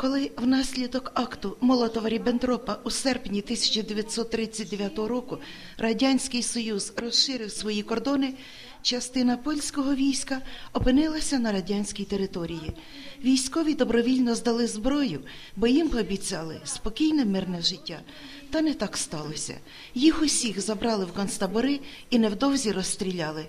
Коли внаслідок акту Молотова Ріббентропа у серпні 1939 року Радянський Союз розширив свої кордони, частина польського війська опинилася на радянській території. Військові добровільно здали зброю, бо їм пообіцяли спокійне мирне життя. Та не так сталося. Їх усіх забрали в концтабори і невдовзі розстріляли.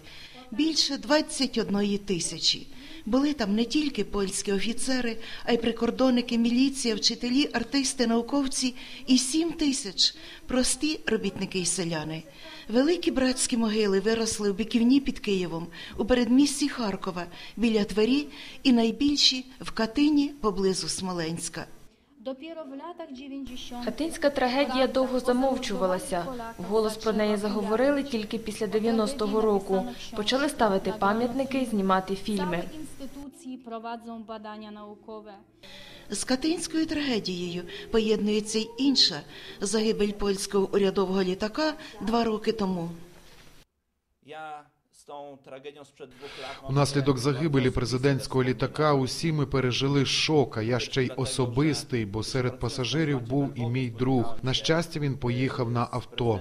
Більше 21 тисячі. Були там не тільки польські офіцери, а й прикордонники, міліція, вчителі, артисти, науковці і сім тисяч прості робітники й селяни. Великі братські могили виросли у біківні під Києвом, у передмісті Харкова, біля Твері і найбільші в Катині поблизу Смоленська. Dopiero w latach 90. Хатинська трагедія довго замовчувалася. Вголос про неї заговорили тільки після 90-го року. Почали ставити пам'ятники, знімати фільми. Instytucje prowadzą badania naukowe. З Катинською трагедією поєднується й інша загибель польського урядового літака два роки тому. Унаслідок загибелі президентського літака усі ми пережили шок, а я ще й особистий, бо серед пасажирів був і мій друг. На щастя, він поїхав на авто.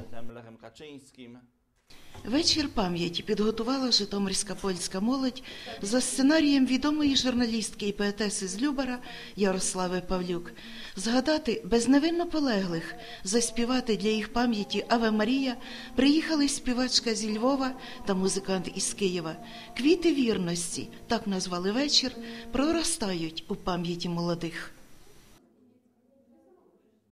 Вечір пам'яті підготувала Житомирська польська молодь за сценарієм відомої журналістки і поетеси з Любара Ярослави Павлюк. Згадати безневинно полеглих, заспівати для їх пам'яті Аве Марія приїхали співачка зі Львова та музикант із Києва. Квіти вірності, так назвали вечір, проростають у пам'яті молодих.